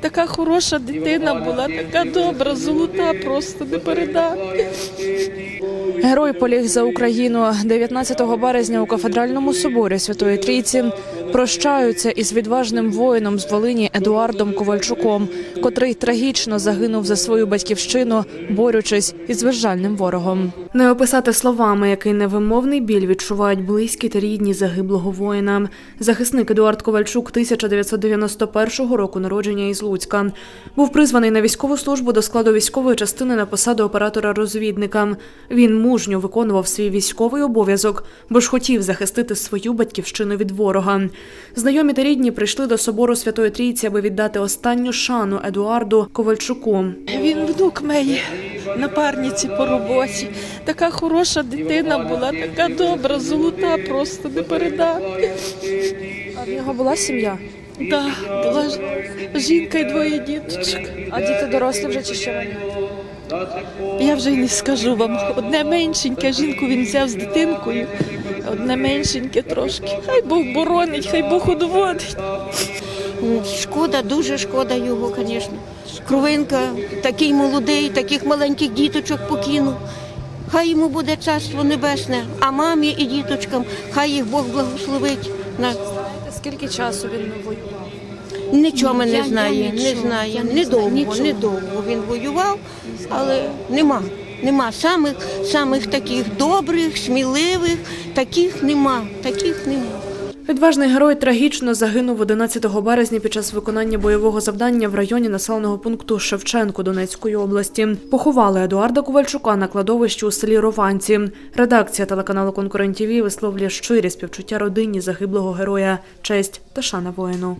Така хороша дитина була, така добра, золота, просто не передати. Герой поліг за Україну 19 березня у кафедральному соборі Святої Трійці прощаються із відважним воїном з Волині Едуардом Ковальчуком, котрий трагічно загинув за свою батьківщину, борючись із безжальним ворогом. Не описати словами, який невимовний біль відчувають близькі та рідні загиблого воїна. Захисник Едуард Ковальчук 1991 року народження із Луцька. Був призваний на військову службу до складу військової частини на посаду оператора-розвідника. Він мужньо виконував свій військовий обов'язок, бо ж хотів захистити свою батьківщину від ворога. Знайомі та рідні прийшли до собору Святої Трійці, аби віддати останню шану Едуарду Ковальчуку. Він внук моєї напарниці по роботі. Така хороша дитина була, така добра, золота, просто не передати. А в нього була сім'я. Да, була ж- жінка і двоє діточок. А діти дорослі вже чи ще вони? Я вже й не скажу вам. Одне меншеньке, жінку він взяв з дитинкою, одне меншеньке трошки. Хай Бог боронить, хай Бог удоводить. Шкода, дуже шкода його, звісно. Кровинка, такий молодий, таких маленьких діточок покинув. Хай йому буде царство небесне, а мамі і діточкам, хай їх Бог благословить. На... Скільки часу він воював? Нічого ми не знає, не знає. Недовго, недовго він воював, але нема. Нема самих, самих таких добрих, сміливих, таких нема, таких нема. Відважний герой трагічно загинув 11 березня під час виконання бойового завдання в районі населеного пункту Шевченко Донецької області. Поховали Едуарда Ковальчука на кладовищі у селі Рованці. Редакція телеканалу Конкурент ТІВІ висловлює щирі співчуття родині загиблого героя, честь та шана воїну.